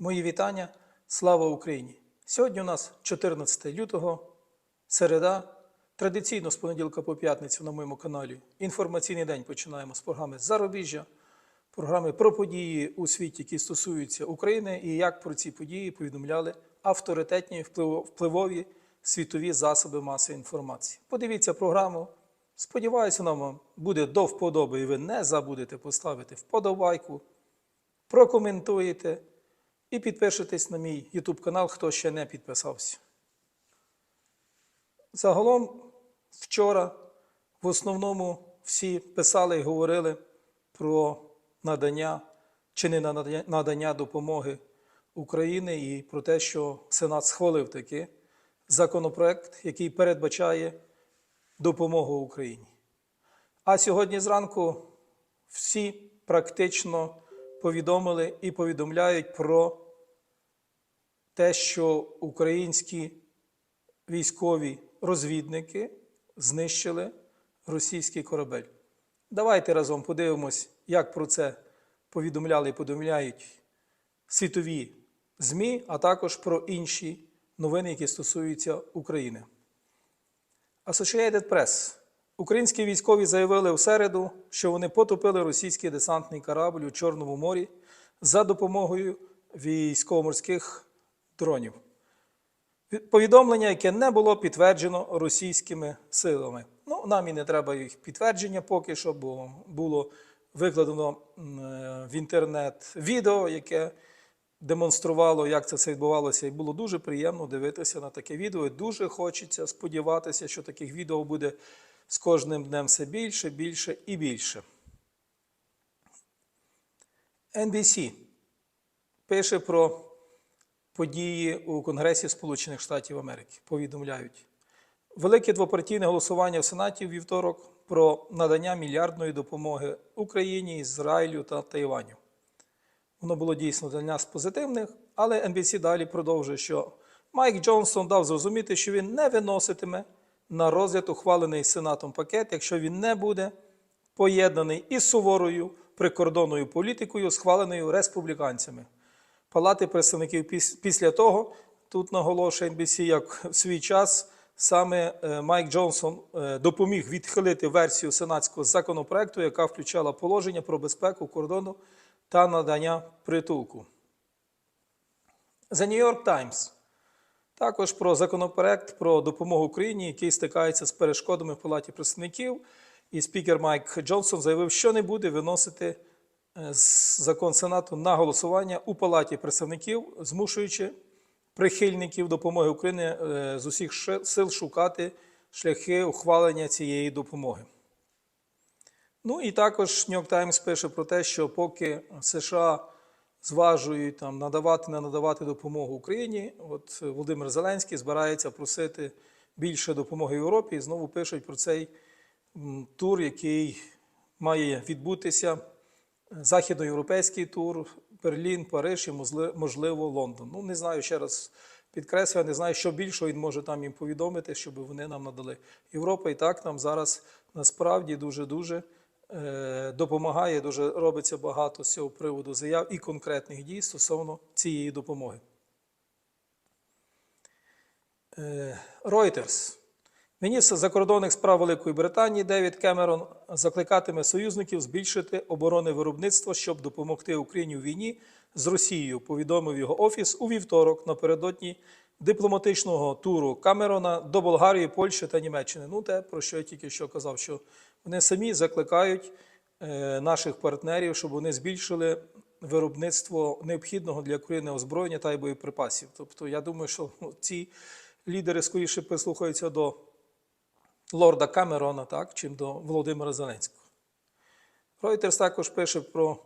Мої вітання. Слава Україні! Сьогодні у нас 14 лютого, середа. Традиційно з понеділка по п'ятницю на моєму каналі інформаційний день починаємо з програми Зарубіжжя, програми про події у світі, які стосуються України, і як про ці події повідомляли авторитетні впливові світові засоби масової інформації. Подивіться програму. Сподіваюся, вам буде до вподоби, і ви не забудете поставити вподобайку, прокоментуєте і підпишитесь на мій YouTube канал, хто ще не підписався. Загалом, вчора в основному всі писали і говорили про надання чи не надання, допомоги Україні і про те, що Сенат схвалив такий законопроект, який передбачає допомогу Україні. А сьогодні зранку всі практично повідомили і повідомляють про те, що українські військові розвідники знищили російський корабель. Давайте разом подивимось, як про це повідомляли і повідомляють світові ЗМІ, а також про інші новини, які стосуються України. Associated Press. Українські військові заявили у середу, що вони потопили російський десантний корабль у Чорному морі за допомогою військово-морських дронів. Повідомлення, яке не було підтверджено російськими силами. Ну, нам і не треба їх підтвердження поки що, бо було викладено е, в інтернет відео, яке демонструвало, як це все відбувалося, і було дуже приємно дивитися на таке відео. І дуже хочеться сподіватися, що таких відео буде з кожним днем все більше, більше і більше. NBC пише про події у Конгресі Сполучених Штатів Америки. Повідомляють. Велике двопартійне голосування в Сенаті у вівторок про надання мільярдної допомоги Україні, Ізраїлю та Тайваню. Воно було дійсно для нас позитивних, але NBC далі продовжує, що Майк Джонсон дав зрозуміти, що він не виноситиме на розгляд ухвалений Сенатом пакет, якщо він не буде поєднаний із суворою прикордонною політикою, схваленою республіканцями. Палати представників після того, тут наголошує NBC, як в свій час саме е, Майк Джонсон е, допоміг відхилити версію сенатського законопроекту, яка включала положення про безпеку кордону та надання притулку. The New York Times також про законопроект про допомогу Україні, який стикається з перешкодами в Палаті представників. І спікер Майк Джонсон заявив, що не буде виносити е, закон Сенату на голосування у Палаті представників, змушуючи прихильників допомоги України е, з усіх сил шукати шляхи ухвалення цієї допомоги. Ну і також New York Times пише про те, що поки США зважують там надавати, не надавати допомогу Україні, от Володимир Зеленський збирається просити більше допомоги Європі і знову пишуть про цей тур, який має відбутися західноєвропейський тур, Берлін, Париж і можливо Лондон. Ну не знаю ще раз. Підкреслюю, не знаю, що більшого він може там їм повідомити, щоб вони нам надали. Європа і так нам зараз насправді дуже-дуже е, допомагає, дуже робиться багато з цього приводу заяв і конкретних дій стосовно цієї допомоги. Е, Reuters. Міністр закордонних справ Великої Британії Девід Кемерон закликатиме союзників збільшити оборонне виробництво, щоб допомогти Україні у війні з Росією, повідомив його офіс у вівторок напередодні дипломатичного туру Камерона до Болгарії, Польщі та Німеччини. Ну, те, про що я тільки що казав, що вони самі закликають е, наших партнерів, щоб вони збільшили виробництво необхідного для України озброєння та й боєприпасів. Тобто, я думаю, що ну, ці лідери скоріше прислухаються до лорда Камерона, так, чим до Володимира Зеленського. Reuters також пише про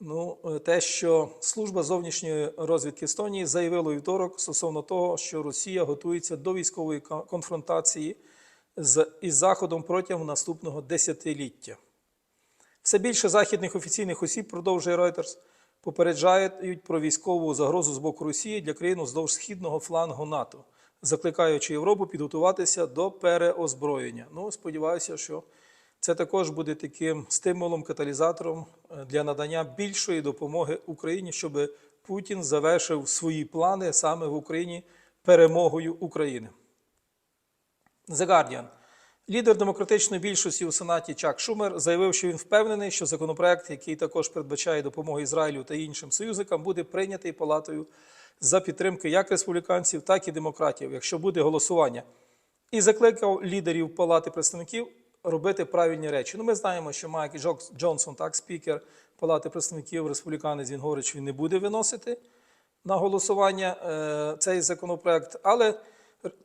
ну, е, те, що служба зовнішньої розвідки Естонії заявила вівторок стосовно того, що Росія готується до військової конфронтації з, із Заходом протягом наступного десятиліття. Все більше західних офіційних осіб, продовжує Reuters, попереджають про військову загрозу з боку Росії для країн уздовж східного флангу НАТО, закликаючи Європу підготуватися до переозброєння. Ну, сподіваюся, що це також буде таким стимулом, каталізатором е, для надання більшої допомоги Україні, щоб Путін завершив свої плани саме в Україні перемогою України. The Guardian. Лідер демократичної більшості у Сенаті Чак Шумер заявив, що він впевнений, що законопроект, який також передбачає допомогу Ізраїлю та іншим союзникам, буде прийнятий палатою за підтримки як республіканців, так і демократів, якщо буде голосування. І закликав лідерів Палати представників робити правильні речі. Ну, ми знаємо, що Майк Джонсон, так, спікер Палати представників, республіканець, він говорить, що він не буде виносити на голосування е, цей законопроект. Але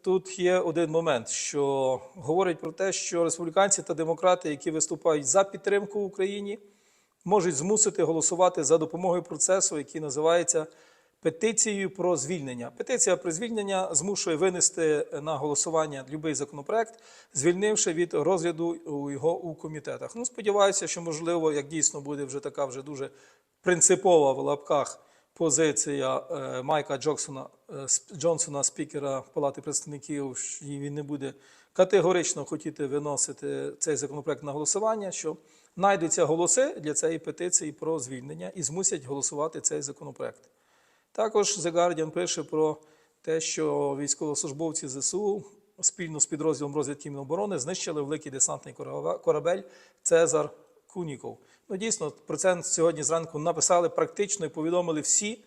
тут є один момент, що говорить про те, що республіканці та демократи, які виступають за підтримку Україні, можуть змусити голосувати за допомогою процесу, який називається петицією про звільнення. Петиція про звільнення змушує винести на голосування будь-який законопроект, звільнивши від розгляду його у комітетах. Ну, сподіваюся, що можливо, як дійсно буде вже така вже дуже принципова в лапках позиція е, Майка Джоксона, е, Джонсона, спікера Палати представників, що він не буде категорично хотіти виносити цей законопроект на голосування, що знайдуться голоси для цієї петиції про звільнення і змусять голосувати цей законопроект. Також The Guardian пише про те, що військовослужбовці ЗСУ спільно з підрозділом розвідки Міноборони знищили великий десантний корабель Цезар Куніков. Ну, дійсно, про це сьогодні зранку написали практично і повідомили всі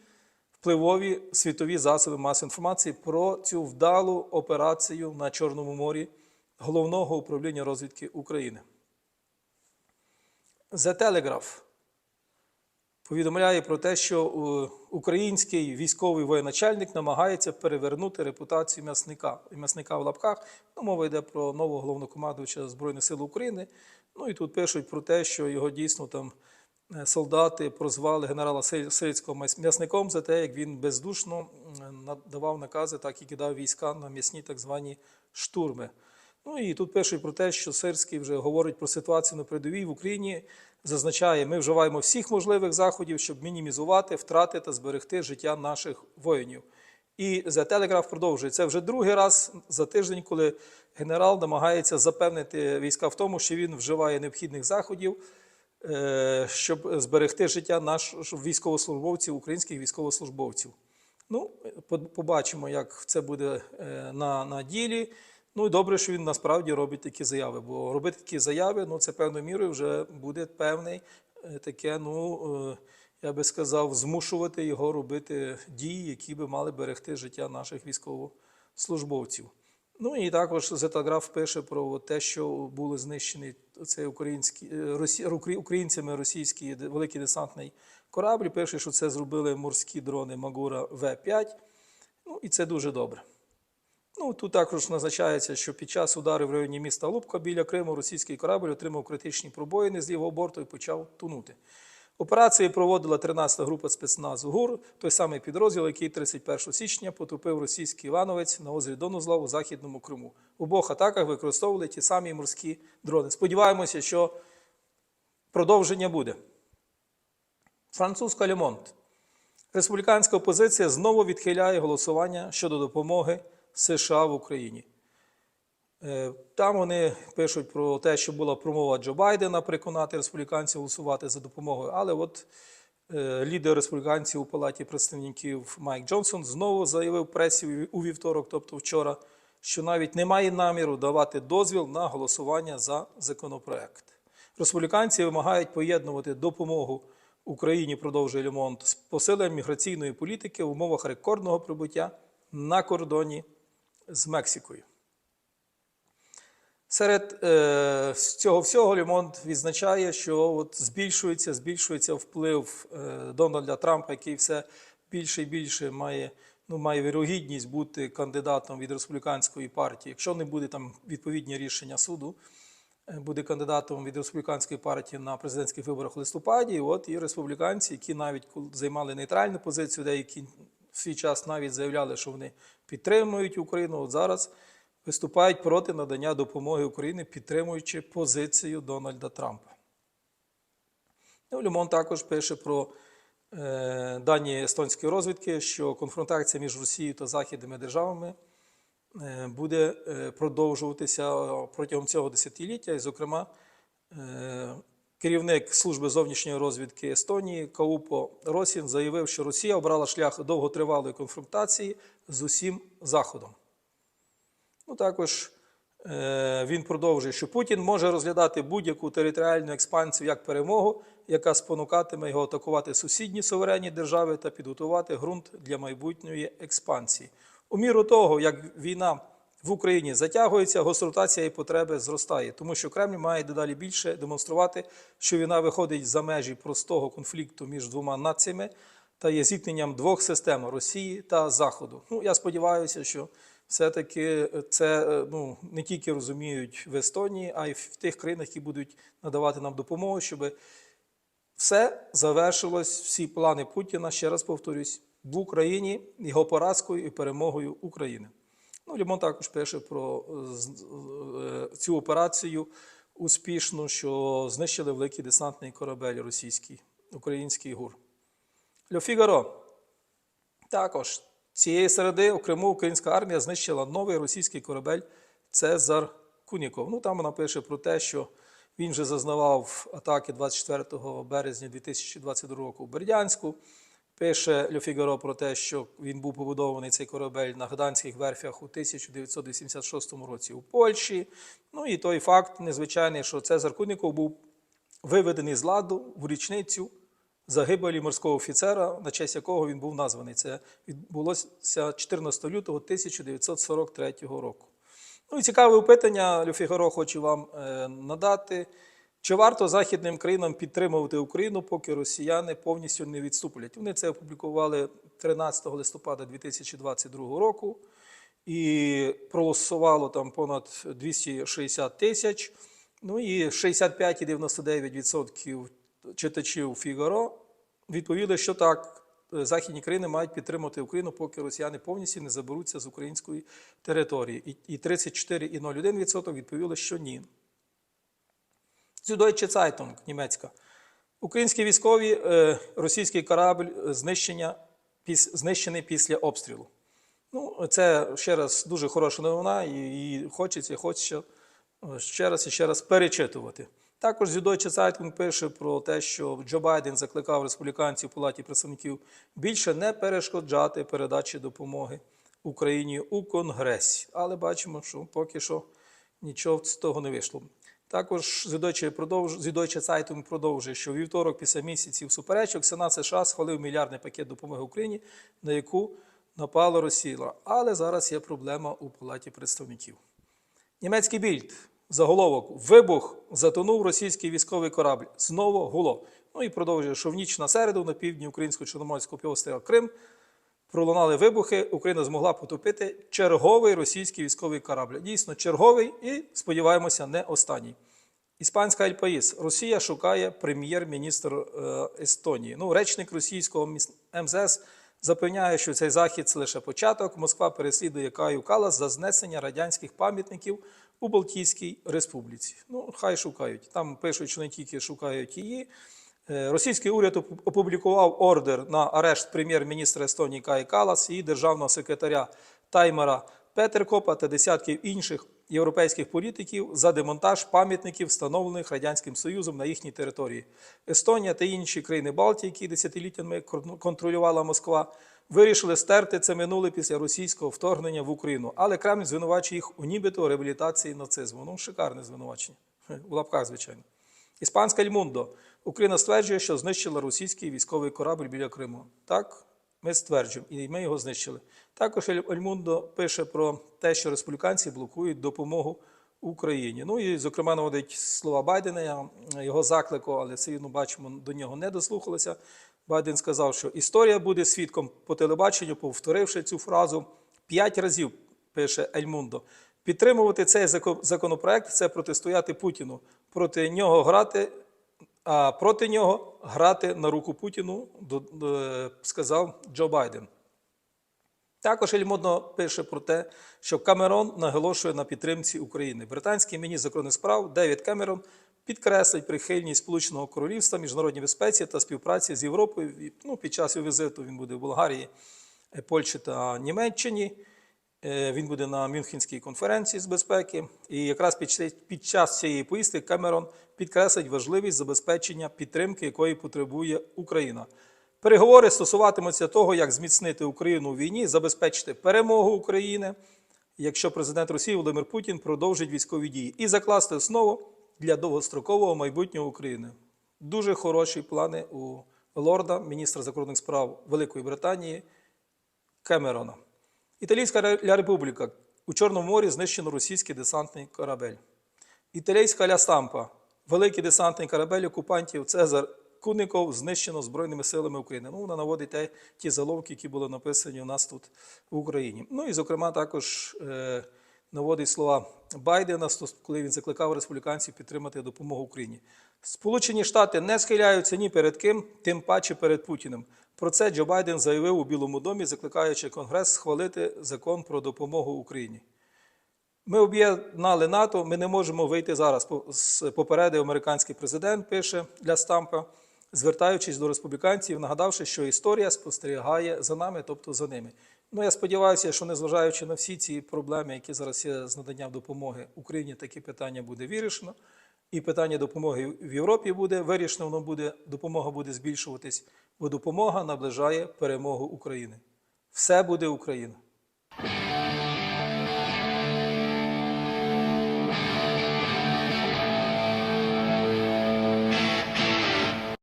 впливові світові засоби масової інформації про цю вдалу операцію на Чорному морі головного управління розвідки України. The Telegraph повідомляє про те, що е, український військовий воєначальник намагається перевернути репутацію м'ясника. І м'ясника в лапках. Ну, мова йде про нового головнокомандувача Збройних сил України. Ну і тут пишуть про те, що його дійсно там е, солдати прозвали генерала Силь- Сильського м'ясником за те, як він бездушно надавав накази, так і кидав війська на м'ясні так звані штурми. Ну і тут пишуть про те, що Сирський вже говорить про ситуацію на передовій в Україні. Зазначає, ми вживаємо всіх можливих заходів, щоб мінімізувати втрати та зберегти життя наших воїнів. І The Telegraph продовжує. Це вже другий раз за тиждень, коли генерал намагається запевнити війська в тому, що він вживає необхідних заходів, е, щоб зберегти життя наших військовослужбовців, українських військовослужбовців. Ну, побачимо, як це буде е, на, на ділі. Ну і добре, що він насправді робить такі заяви. Бо робити такі заяви, ну це певною мірою вже буде певний е, таке, ну е, я би сказав, змушувати його робити дії, які би мали берегти життя наших військовослужбовців. Ну і також Зетаграф пише про те, що були знищені цей український е, українцями російський великий десантний корабль. Пише, що це зробили морські дрони Магура В-5. Ну і це дуже добре. Ну, тут також назначається, що під час удару в районі міста Лубка біля Криму російський корабль отримав критичні пробоїни з лівого борту і почав тонути. Операції проводила 13-та група спецназу ГУР, той самий підрозділ, який 31 січня потопив російський Івановець на озері Донузла у Західному Криму. В обох атаках використовували ті самі морські дрони. Сподіваємося, що продовження буде. Французька Лемонт. Республіканська опозиція знову відхиляє голосування щодо допомоги США в Україні. Е, Там вони пишуть про те, що була промова Джо Байдена переконати республіканців голосувати за допомогою. Але от е, лідер республіканців у Палаті представників Майк Джонсон знову заявив пресі у вівторок, тобто вчора, що навіть немає наміру давати дозвіл на голосування за законопроект. Республіканці вимагають поєднувати допомогу Україні, продовжує Лемонт, з посиленням міграційної політики в умовах рекордного прибуття на кордоні з Мексикою. Серед е, цього всього Лемонт відзначає, що от збільшується, збільшується вплив е, Дональда Трампа, який все більше і більше має, ну, має вірогідність бути кандидатом від республіканської партії. Якщо не буде там відповідні рішення суду, е, буде кандидатом від республіканської партії на президентських виборах у листопаді. От і республіканці, які навіть займали нейтральну позицію, деякі в свій час навіть заявляли, що вони підтримують Україну. От зараз виступають проти надання допомоги Україні, підтримуючи позицію Дональда Трампа. Ну, Лемон також пише про е, дані естонської розвідки, що конфронтація між Росією та західними державами е, буде е, продовжуватися протягом цього десятиліття. І, зокрема, е, Керівник служби зовнішньої розвідки Естонії Каупо Росін заявив, що Росія обрала шлях довготривалої конфронтації з усім Заходом. Ну, також е, він продовжує, що Путін може розглядати будь-яку територіальну експансію як перемогу, яка спонукатиме його атакувати сусідні суверенні держави та підготувати ґрунт для майбутньої експансії. У міру того, як війна в Україні затягується, гостротація і потреби зростає, тому що Кремль має дедалі більше демонструвати, що війна виходить за межі простого конфлікту між двома націями та є зіткненням двох систем Росії та Заходу. Ну, я сподіваюся, що все-таки це е, ну, не тільки розуміють в Естонії, а й в тих країнах, які будуть надавати нам допомогу, щоб все завершилось, всі плани Путіна, ще раз повторюсь, в Україні його поразкою і перемогою України. Ну, Лімон також пише про е, е, цю операцію успішну, що знищили великий десантний корабель російський, український ГУР. Льо Фігаро. Також цієї середи у Криму українська армія знищила новий російський корабель Цезар Куніков. Ну там вона пише про те, що він вже зазнавав атаки 24 березня 2022 року в Бердянську. Пише Льо про те, що він був побудований цей корабель на Гданських верфях у 1986 році у Польщі. Ну і той факт незвичайний, що Цезар Куніков був виведений з ладу в річницю загибелі морського офіцера, на честь якого він був названий. Це відбулося 14 лютого 1943 року. Ну і цікаве опитання, Люфігаро хочу вам е, надати. Чи варто західним країнам підтримувати Україну, поки росіяни повністю не відступлять? Вони це опублікували 13 листопада 2022 року і проголосувало там понад 260 тисяч. Ну і 65,99% читачів Фігаро відповіли, що так, західні країни мають підтримати Україну, поки росіяни повністю не заберуться з української території. І 34,01% відповіли, що ні. Süddeutsche Zeitung, німецька. Українські військові, е, російський корабль е, знищення, знищений після обстрілу. Ну, це ще раз дуже хороша новина, і, хочеться, хочеться е, ще раз і ще раз перечитувати. Також Süddeutsche Zeitung пише про те, що Джо Байден закликав республіканців у Палаті представників більше не перешкоджати передачі допомоги Україні у Конгресі. Але бачимо, що поки що нічого з того не вийшло. Також Süddeutsche продовж... Süddeutsche продовжує, що вівторок після місяців суперечок Сенат США схвалив мільярдний пакет допомоги Україні, на яку напала Росія. Але зараз є проблема у Палаті представників. Німецький більд. Заголовок. Вибух затонув російський військовий корабль. Знову гуло. Ну і продовжує, що в ніч на середу на півдні українського чорноморського півострова Крим пролунали вибухи. Україна змогла потопити черговий російський військовий корабль. Дійсно, черговий і, сподіваємося, не останній. Іспанська Ель Паїс. Росія шукає прем'єр-міністр е, Естонії. Ну, речник російського МЗС запевняє, що цей захід це лише початок. Москва переслідує Каю Калас за знесення радянських пам'ятників у Балтійській Республіці. Ну, хай шукають. Там пишуть, що не тільки шукають її. Е, Російський уряд оп- опублікував ордер на арешт прем'єр-міністра Естонії Каї Калас і державного секретаря Таймера Петеркопа та десятків інших європейських політиків за демонтаж пам'ятників, встановлених Радянським Союзом на їхній території. Естонія та інші країни Балтії, які десятиліттями кон- контролювала Москва, вирішили стерти це минуле після російського вторгнення в Україну. Але Кремль звинувачує їх у нібито реабілітації нацизму. Ну, шикарне звинувачення. У лапках, звичайно. Іспанська Ельмундо. Україна стверджує, що знищила російський військовий корабль біля Криму. Так, ми стверджуємо, і ми його знищили. Також Ельмундо пише про те, що республіканці блокують допомогу Україні. Ну і, зокрема, наводить слова Байдена, його заклику, але все одно бачимо, до нього не дослухалися. Байден сказав, що історія буде свідком по телебаченню, повторивши цю фразу п'ять разів, пише Ельмундо. Підтримувати цей зако- законопроект це протистояти Путіну. Проти нього грати, а проти нього грати на руку Путіну, сказав Джо Байден. Також Ельмодно пише про те, що Камерон наголошує на підтримці України. Британський міністр закордонних справ Девід Камерон підкреслить прихильність Сполученого Королівства, міжнародній безпеці та співпраці з Європою. Ну, під час його візиту він буде в Болгарії, Польщі та Німеччині. Е, Він буде на Мюнхенській конференції з безпеки. І якраз під, час цієї поїздки Кемерон підкреслить важливість забезпечення підтримки, якої потребує Україна. Переговори стосуватимуться того, як зміцнити Україну у війні, забезпечити перемогу України, якщо президент Росії Володимир Путін продовжить військові дії, і закласти основу для довгострокового майбутнього України. Дуже хороші плани у лорда, міністра закордонних справ Великої Британії Кемерона. Італійська Ре- Республіка. У Чорному морі знищено російський десантний корабель. Італійська Ля Стампа. Великий десантний корабель окупантів Цезар Куников знищено Збройними силами України. Ну, вона наводить те, ті заловки, які були написані у нас тут в Україні. Ну і, зокрема, також е, наводить слова Байдена, коли він закликав республіканців підтримати допомогу Україні. Сполучені Штати не схиляються ні перед ким, тим паче перед Путіним. Про це Джо Байден заявив у Білому домі, закликаючи Конгрес схвалити закон про допомогу Україні. Ми об'єднали НАТО, ми не можемо вийти зараз. Попередив американський президент, пише для Стампа, звертаючись до республіканців, нагадавши, що історія спостерігає за нами, тобто за ними. Ну, я сподіваюся, що незважаючи на всі ці проблеми, які зараз є з наданням допомоги Україні, такі питання буде вирішено. І питання допомоги в Європі буде вирішено, воно буде, допомога буде збільшуватись, бо допомога наближає перемогу України. Все буде Україна.